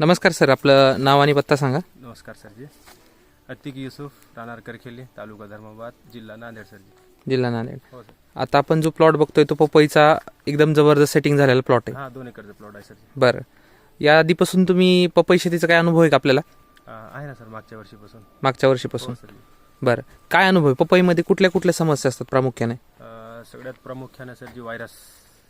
नमस्कार सर आपलं नाव आणि पत्ता सांगा. नमस्कार सरजी. अतिक युसुफ राहणार करखेली तालुका धर्माबाद जिल्हा नांदेड सरजी. जिल्हा नांदेड. हो सर. आता आपण जो प्लॉट बघतोय तो पपईचा एकदम जबरदस्त सेटिंग झालेला प्लॉट आहे. हां दोन एकरचं प्लॉट आहे सरजी. बरं. या आधीपासून तुम्ही पपई शेतीचा काय अनुभव आहे का आपल्याला? आहे ना सर मागच्या वर्षीपासून. मागच्या हो वर्षीपासून. सरजी बरं. काय अनुभव आहे? पपईमध्ये कुठल्या कुठल्या समस्या असतात प्रामुख्याने? अं, सगळ्यात प्रामुख्यानं सरजी व्हायरस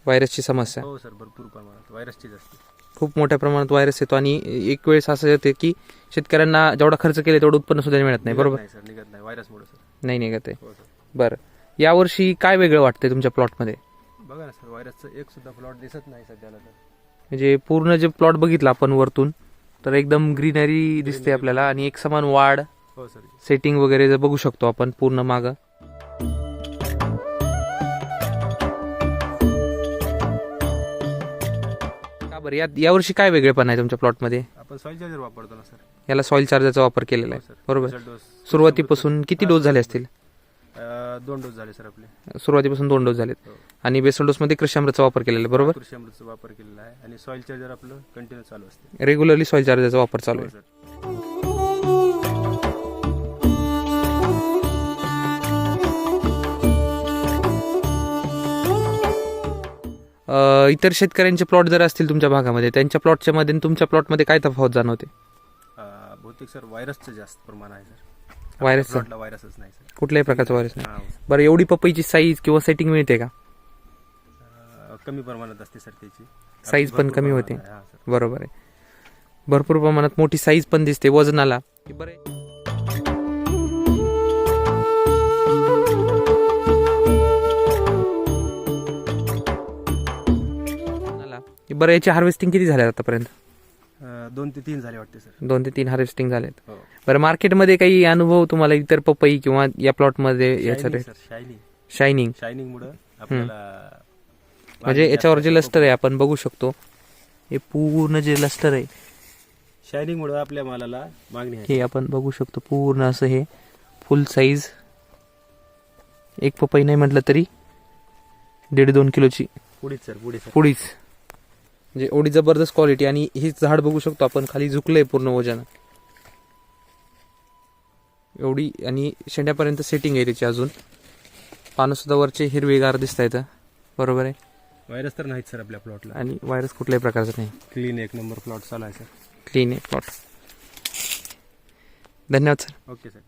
व्हायरसची समस्या. हो सर भरपूर प्रमाणात. व्हायरसचीच असते. खूप मोठ्या प्रमाणात व्हायरस येतो आणि एक वेळेस असं येते की शेतकऱ्यांना जेवढा खर्च केला तेवढं उत्पन्न सुद्धा मिळत नाही बरोबर? नाही सर निघत नाही. व्हायरसमुळे सर. नाही निघत आहे. हो सर. बरं. यावर्षी काय वेगळं वाटतंय तुमच्या प्लॉटमध्ये? बघा ना सर व्हायरसचं एक सुद्धा प्लॉट दिसत नाही सध्याला तर. म्हणजे पूर्ण जे प्लॉट बघितला आपण वरतून तर एकदम ग्रीनरी दिसते आपल्याला आणि एक समान वाढ हो सर. सेटिंग वगैरे जर बघू शकतो आपण पूर्ण माग. बरं या यावर्षी काय वेगळेपण आहे तुमच्या प्लॉटमध्ये? आपण सॉइल चार्जर वापरतो ना सर याला सॉइल चार्जरचा वापर केलेला हो आहे सर बरोबर dose. सुरुवातीपासून किती डोस झाले असतील? अं, दोन डोस झाले सर आपले. सुरुवातीपासून दोन डोस झालेत. हो. आणि बेसल डोसमध्ये कृषी अमृतचा वापर केलेला आहे बरोबर? कृषी अमृतचा वापर केलेला आहे. आणि सॉइल चार्जर आपलं कंटिन्यू चालू असते. रेग्युलरली सॉइल चार्जरचा वापर चालू हो आहे सर इतर शेतकऱ्यांचे प्लॉट जर असतील तुमच्या भागामध्ये त्यांच्या प्लॉटच्या मध्ये आणि तुमच्या प्लॉटमध्ये काय तफावत जाणवते अं, बहुतेक सर व्हायरसचं जास्त प्रमाण आहे सर व्हायरसचं? प्लॉटला व्हायरसच नाही सर कुठल्याही प्रकारचा व्हायरस नाही हा. बरं एवढी पपईची साईज किंवा सेटिंग मिळते का अं, कमी प्रमाणात असते सर त्याची Size पण भरपूर कमी प्रमाणात होते. आहे, हा, सर. बरोबर आहे भरपूर प्रमाणात मोठी साईज पण दिसते वजनाला बरं आहे. बरं याची हार्वेस्टिंग किती झाल्या आतापर्यंत? अं, दोन ते तीन झाले वाटते सर. दोन ते तीन हार्वेस्टिंग झालेत. हो. बरं मार्केटमध्ये काही अनुभव तुम्हाला इतर पपई किंवा या प्लॉटमध्ये याचा rate sir shining shining shining मुळे आपल्याला म्हणजे याच्यावर जे लस्टर आहे आपण बघू शकतो. हे पूर्ण जे लस्टर आहे शायनिंग मुळे आपल्या मालाला मागणी आहे. हे आपण बघू शकतो. पूर्ण असं हे फुल साईज एक पपई नाही म्हटलं तरी दीड दोन किलोची. पुढीच सर पुढे सर पुडीच म्हणजे एवढी जबरदस्त क्वालिटी आणि हे झाड बघू शकतो आपण खाली झुकलंय पूर्ण वजन. एवढी आणि शेंड्यापर्यंत सेटिंग आहे त्याची अजून. पानं सुद्धा वरचे हिरवेगार दिसत आहेत बरोबर आहे? व्हायरस तर नाहीत सर आपल्या प्लॉटला आणि व्हायरस कुठल्याही प्रकारचा नाही. क्लीन एक नंबर प्लॉट चालू आहे सर क्लीन आहे प्लॉट धन्यवाद सर ओके सर